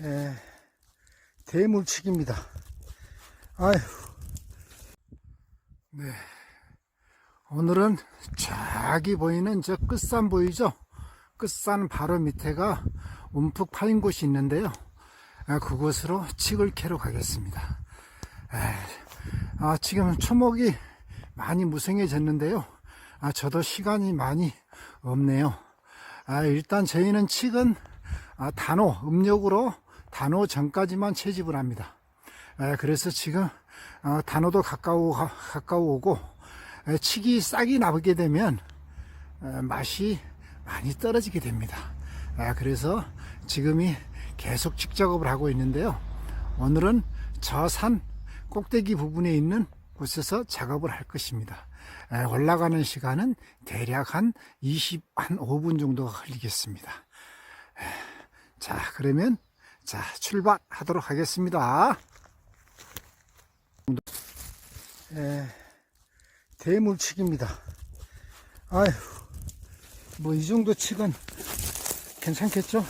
에, 대물치기입니다. 아휴. 네. 오늘은 저기 보이는 저 끝산 보이죠? 끝산 바로 밑에가 움푹 파인 곳이 있는데요. 아, 그곳으로 칡을 캐러 가겠습니다. 에, 아, 지금 초목이 많이 무성해졌는데요. 아, 저도 시간이 많이 없네요. 아, 일단 저희는 칡은 아, 단호, 음력으로 단호 전까지만 채집을 합니다. 에, 그래서 지금 어, 단호도 가까워, 가- 가까워 오고 에, 칡이 싹이 나게 되면 에, 맛이 많이 떨어지게 됩니다. 아, 그래서 지금이 계속 칡 작업을 하고 있는데요. 오늘은 저 산 꼭대기 부분에 있는 곳에서 작업을 할 것입니다. 에, 올라가는 시간은 대략 한 20, 한 5분 정도가 걸리겠습니다. 에, 자, 그러면 자, 출발하도록 하겠습니다. 에, 대물치기입니다. 아휴, 뭐 이 정도 칙은 괜찮겠죠?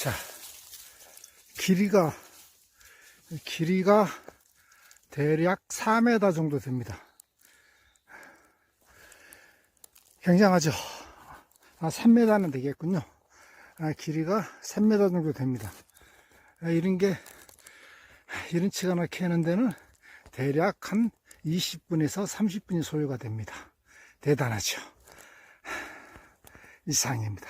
자, 길이가, 길이가 대략 4m 정도 됩니다. 굉장하죠? 아, 3m는 되겠군요. 아, 길이가 3m 정도 됩니다. 아, 이런 게, 이런 치 하나 캐는 데는 대략 한 20분에서 30분이 소요가 됩니다. 대단하죠? 이상입니다.